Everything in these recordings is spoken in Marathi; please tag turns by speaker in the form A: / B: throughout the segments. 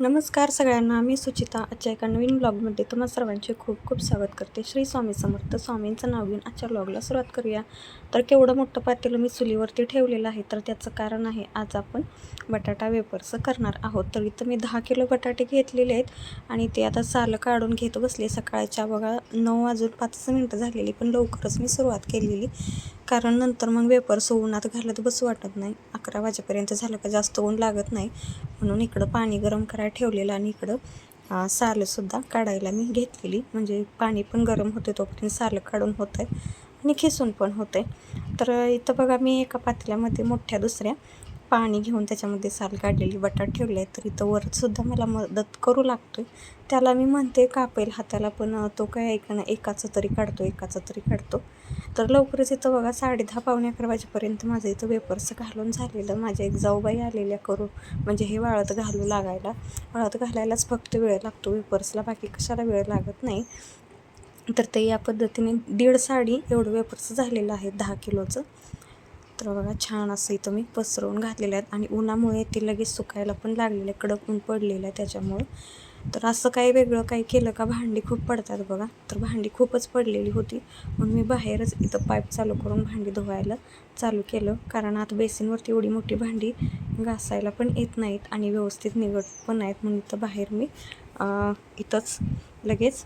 A: नमस्कार सगळ्यांना मी सुचिता आजच्या एका नवीन ब्लॉगमध्ये तुम्हा सर्वांचे खूप खूप स्वागत करते. श्री स्वामी समर्थ स्वामींचं नाव घेऊन आजच्या ब्लॉगला सुरुवात करूया. तर केवढं मोठं पातेलं मी चुलीवरती ठेवलेलं आहे तर त्याचं कारण आहे आज आपण बटाटा वेपर्स करणार आहोत. तर इथं मी दहा किलो बटाटे घेतलेले आहेत आणि ते आता सालं काढून घेत बसले. सकाळच्या बघा नऊ वाजून पाच मिनटं झालेली पण लवकरच मी सुरुवात केलेली. कारण नंतर मग वेपर्स उन्हात घालत बसू वाटत नाही. अकरा वाजेपर्यंत झालं का जास्त ऊन लागत नाही. म्हणून इकडं पाणी गरम करायला ठेवलेलं आणि इकडं अं, सालंसुद्धा काढायला मी घेतलेली. म्हणजे पाणी पण गरम होते तोपर्यंत सालं काढून होतं आहे आणि खिसून पण होतं आहे तर इथं बघा मी एका पातेल्यामध्ये मोठ्या दुसऱ्या पाणी घेऊन त्याच्यामध्ये साल काढलेली बटाट ठेवले आहे तर इथं वरसुद्धा मला मदत करू लागतो आहे त्याला मी म्हणते कापेल हाताला पण तो काय ऐकणं एकाचं तरी काढतो एकाचं तरी काढतो. तर लवकरच इथं बघा साडे दहा पावणे अकरा वाजेपर्यंत माझं इथं वेपर्स घालून झालेलं. माझ्या एक जाऊबाई आलेल्या करू म्हणजे हे वाळत घालू लागायला. वाळत घालायलाच फक्त वेळ लागतो वेपर्सला बाकी कशाला वेळ लागत नाही. तर ते या पद्धतीने दीड साडी एवढं वेपर्स झालेलं आहे दहा किलोचं. तर बघा छान असं इथं मी पसरवून घातलेलं आहेत. आणि उन्हामुळे ते लगेच सुकायला पण लागलेलं आहे कडक ऊन पडलेलं आहे त्याच्यामुळं. तर असं काही वेगळं काही केलं का? भांडी खूप पडतात बघा. तर भांडी खूपच पडलेली होती. म्हणून मी बाहेरच इथं पाईप चालू करून भांडी धुवायला चालू केलं. कारण आता बेसिनवरती एवढी मोठी भांडी घासायला पण येत नाहीत आणि व्यवस्थित निघत पण नाहीत. म्हणून इथं बाहेर मी इथंच लगेच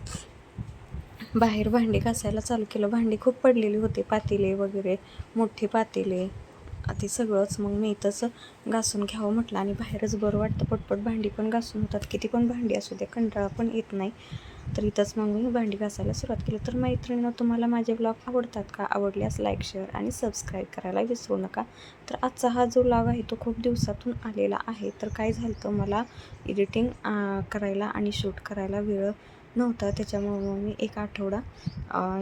A: बाहेर भांडी घासायला चालू केलं. भांडी खूप पडलेली होती पातेले वगैरे मोठे पातेले. ते सगळंच मग मी इथंच घासून घ्यावं म्हटलं आणि बाहेरच बरं वाटतं. पटपट भांडी पण घासून होतात. किती पण भांडी असू द्या कंटाळा पण येत नाही. तर इथंच मग मी भांडी घासायला सुरुवात केली. तर मैत्रिणीनं तुम्हाला माझे ब्लॉग आवडतात का? आवडल्यास लाईक शेअर आणि सबस्क्राईब करायला विसरू नका. तर आजचा हा जो ब्लॉग आहे तो खूप दिवसातून आलेला आहे. तर काय झालं तर मला एडिटिंग करायला आणि शूट करायला वेळ नव्हता. त्याच्यामुळं मग मी एक आठवडा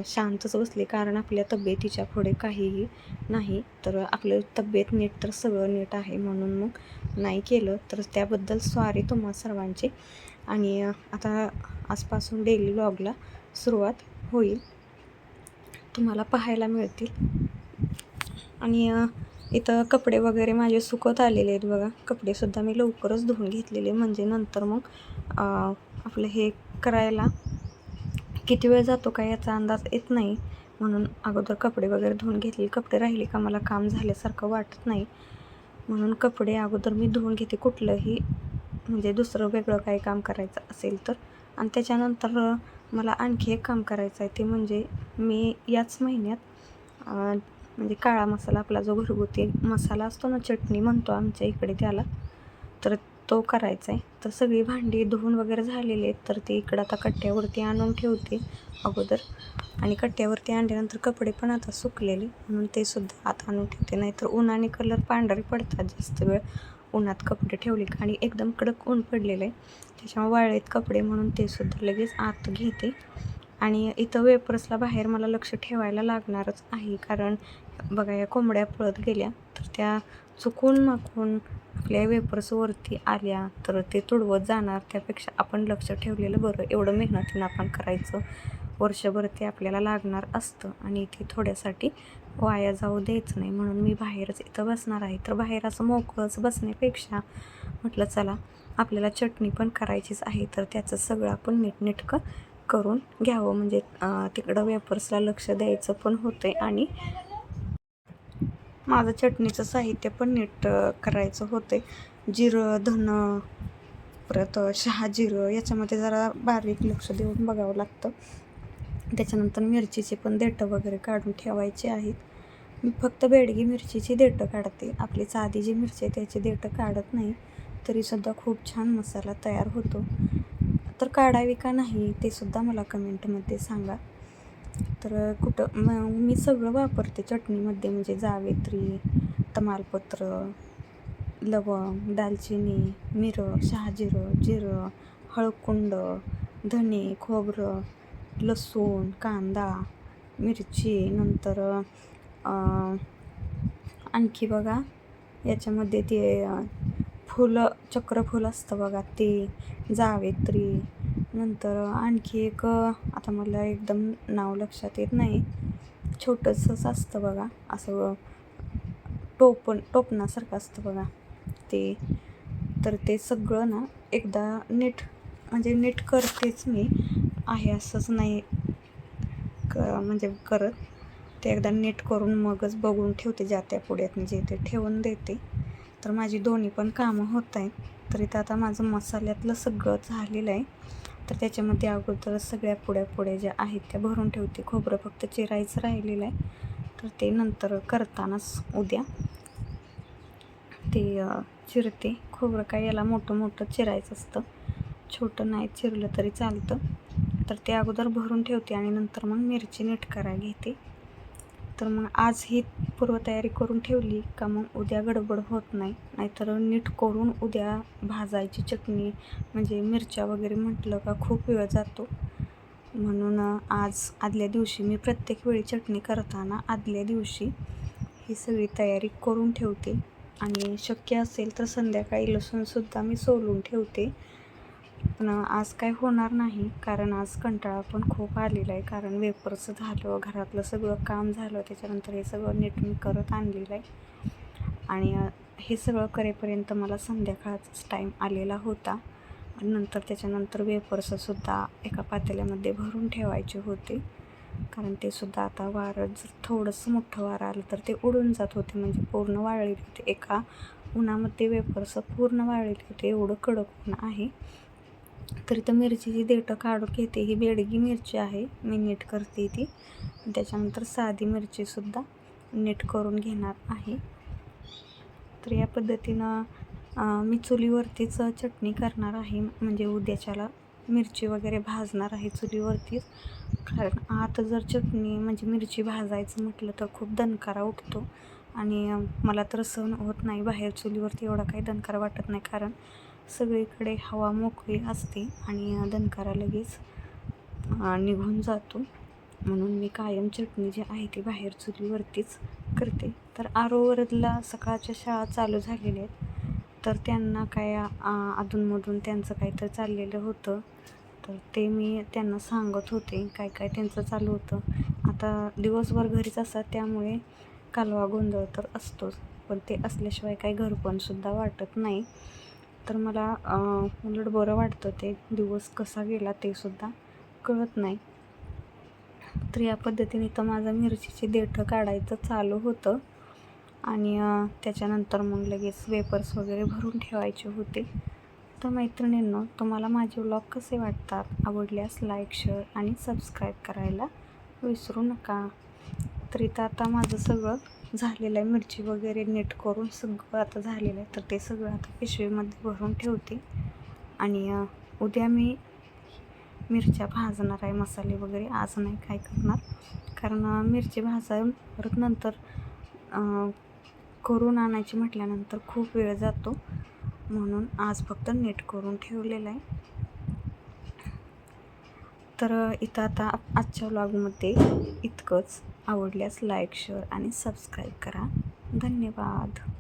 A: शांतच बसले. कारण आपल्या तब्येतीच्या पुढे काहीही नाही तर आपलं तब्येत नीट तर सगळं नीट आहे म्हणून मग नाही केलं. तर त्याबद्दल सॉरी तुम्हा सर्वांची. आणि आता आजपासून डेली ब्लॉगला सुरुवात होईल. तुम्हाला पाहायला मिळतील. आणि इथं कपडे वगैरे माझे सुकत आलेले आहेत बघा. कपडेसुद्धा मी लवकरच धुवून घेतलेले. म्हणजे नंतर मग आपलं हे करायला? किती वेळ जातो का याचा अंदाज येत नाही. म्हणून अगोदर कपडे वगैरे धुवून घेतले. कपडे राहिले का मला काम झाल्यासारखं वाटत नाही. म्हणून कपडे अगोदर मी धुवून घेते. कुठलंही म्हणजे दुसरं वेगळं काही काम करायचं असेल तर. आणि त्याच्यानंतर मला आणखी एक काम करायचं आहे. ते म्हणजे मी याच महिन्यात म्हणजे काळा मसाला आपला जो घरगुती मसाला असतो ना चटणी म्हणतो आमच्या इकडे त्याला. तर तो करायचा आहे तर सगळी भांडी धुवून वगैरे झालेली आहेत तर ते इकडं आता कट्ट्यावरती आणून ठेवते अगोदर. आणि कट्ट्यावरती आणल्यानंतर कपडे पण आता सुकलेले म्हणून ते सुद्धा आता आणून ठेवते. नाहीतर उन्हाने कलर पांढरे पडतात जास्त वेळ. उन्हात कपडे ठेवले का आणि एकदम कडक ऊन पडलेलं आहे. त्याच्यामुळे वाळलेत कपडे म्हणून ते सुद्धा लगेच आत घेते. आणि इथं वेपर्सला बाहेर मला लक्ष ठेवायला लागणारच आहे कारण बघा या कोंबड्या पळत गेल्या. तर त्या चुकून माकून आपल्या वेपर्सवरती आल्या तर ते तुडवत जाणार. त्यापेक्षा आपण लक्ष ठेवलेलं बरं. एवढं मेहनतीनं आपण करायचं. वर्षभर ते आपल्याला लागणार असतं आणि ते थोड्यासाठी वाया जाऊ द्यायचं नाही. म्हणून मी बाहेरच इथं बसणार आहे. तर बाहेर असं मोकळंच बसण्यापेक्षा म्हटलं चला आपल्याला चटणी पण करायचीच आहे. तर त्याचं सगळं आपण नीटनेटकं करून घ्यावं. म्हणजे तिकडं वेपर्सला लक्ष द्यायचं पण होतंय आणि माझं चटणीचं साहित्य पण नीट करायचं होते जिरं धनं परत शहा जिरं याच्यामध्ये जरा बारीक लक्ष देऊन बघावं लागतं. त्याच्यानंतर मिरचीचे पण देठं वगैरे काढून ठेवायचे आहेत. मी फक्त बेडगी मिरचीची देठं काढते. आपली साधी जी मिरची आहे त्याची देठं काढत नाही. तरीसुद्धा खूप छान मसाला तयार होतो. तर काढावी का नाही ते सुद्धा मला कमेंटमध्ये सांगा. तर कुठं मग मी सगळं वापरते चटणीमध्ये म्हणजे जावेत्री तमालपत्र लवंग दालचिनी मिरं शहाजिरं जिरं हळकुंड धने खोबरं लसूण कांदा मिरची नंतर आणखी बघा याच्यामध्ये ते फुलं चक्रफूल असतं बघा ते जावेत्री नंतर आणखी एक आता मला एकदम नाव लक्षात येत नाही. छोटंसंच असतं बघा असं टोपण टोपणासारखं असतं बघा. ते तर ते सगळं ना एकदा नीट म्हणजे नीट करतेच मी. आहे असंच नाही क म्हणजे करत. ते एकदा नीट करून मगच बघून ठेवते ज्या त्या पुढ्यात जे ते ठेवून देते. तर माझी दोन्ही पण कामं होत आहेत. तर इथं आता माझं मसाल्यातलं सगळं झालेलं आहे. तर त्याच्यामध्ये अगोदर सगळ्या पुड्या पुड्या ज्या आहेत त्या भरून ठेवते. खोबरं फक्त चिरायचं राहिलेलं आहे. तर ते नंतर करतानाच उद्या ते चिरते. खोबरं काय याला मोठं मोठं चिरायचं असतं. छोटं नाही चिरलं तरी चालतं. तर ते अगोदर भरून ठेवते आणि नंतर मग मिरची नीट करायला घेते. तर मग आज ही पूर्वतयारी करून ठेवली का मग उद्या गडबड होत नाही? नाहीतर नीट करून उद्या भाजायची चटणी म्हणजे मिरच्या वगैरे म्हटलं का खूप वेळ जातो. म्हणून आज आदल्या दिवशी मी प्रत्येक वेळी चटणी करताना आदल्या दिवशी ही सगळी तयारी करून ठेवते. आणि शक्य असेल तर संध्याकाळी लसूणसुद्धा मी सोलून ठेवते. पण आज काय होणार नाही कारण आज कंटाळा पण खूप आलेला आहे. कारण वेपरचं झालं घरातलं सगळं काम झालं त्याच्यानंतर हे सगळं नीट मी करत आणलेलं आहे. आणि हे सगळं करेपर्यंत मला संध्याकाळचाच टाईम आलेला होता. आणि नंतर त्याच्यानंतर वेपर्ससुद्धा एका पातेल्यामध्ये भरून ठेवायचे होते. कारण ते सुद्धा आता वारं जर थोडंसं मोठं वारं आलं तर ते उडून जात होते म्हणजे पूर्ण वाळलेले होते. एका उन्हामध्ये वेपर्स पूर्ण वाळलेले होते एवढं कडक ऊन आहे. तर इथं मिरचीची देठं काढून घेते ही बेडगी मिरची आहे. मी नीट करते ती. त्याच्यानंतर साधी मिरचीसुद्धा नीट करून घेणार आहे. तर या पद्धतीनं मी चुलीवरतीच चटणी करणार आहे. म्हणजे उद्याच्याला मिरची वगैरे भाजणार आहे चुलीवरतीच कारण आता जर चटणी म्हणजे मिरची भाजायचं म्हटलं तर खूप दणकारा उठतो आणि मला तर सहन होत नाही बाहेर चुलीवरती. एवढा काही दणकारा वाटत नाही. कारण सगळीकडे हवा मोकळी असते आणि दणकारा लगेच निघून जातो. म्हणून मी कायम चटणी जी आहे ती बाहेर चुलीवरतीच करते. तर आरोवरदला सकाळच्या शाळा चालू झालेल्या आहेत. तर त्यांना काय अधूनमधून त्यांचं काहीतरी चाललेलं होतं. तर ते मी त्यांना सांगत होते काय काय त्यांचं चालू होतं. आता दिवसभर घरीच असतात त्यामुळे कालवा गोंधळ तर असतोच. पण ते असल्याशिवाय काही घरपणसुद्धा वाटत नाही. तर मला उलट बरं वाटतं ते दिवस कसा गेला ते सुद्धा कळत नाही. तर या पद्धतीने तर माझं मिरचीचे देठं काढायचं चालू होतं आणि त्याच्यानंतर मग लगेच वेपर्स वगैरे भरून ठेवायचे होते. तर मैत्रिणींनो तुम्हाला माझे व्लॉग कसे वाटतात? आवडल्यास लाईक शेअर आणि सबस्क्राईब करायला विसरू नका. तर इथं आता माझं सगळं झालेलं आहे. मिरची वगैरे नीट करून सगळं आता झालेलं आहे. तर ते सगळं आता पिशवीमध्ये भरून ठेवते. आणि उद्या मी मिरच्या भाजणार आहे. मसाले वगैरे आज नाही काय करणार. कारण मिरची भाजायला परत नंतर करून आणायची म्हटल्यानंतर खूप वेळ जातो. म्हणून आज फक्त नीट करून ठेवलेलं आहे. तर इथं आता आजच्या व्लॉगमध्ये इतकंच. आवडल्यास लाईक शेअर आणि सबस्क्राईब करा. धन्यवाद.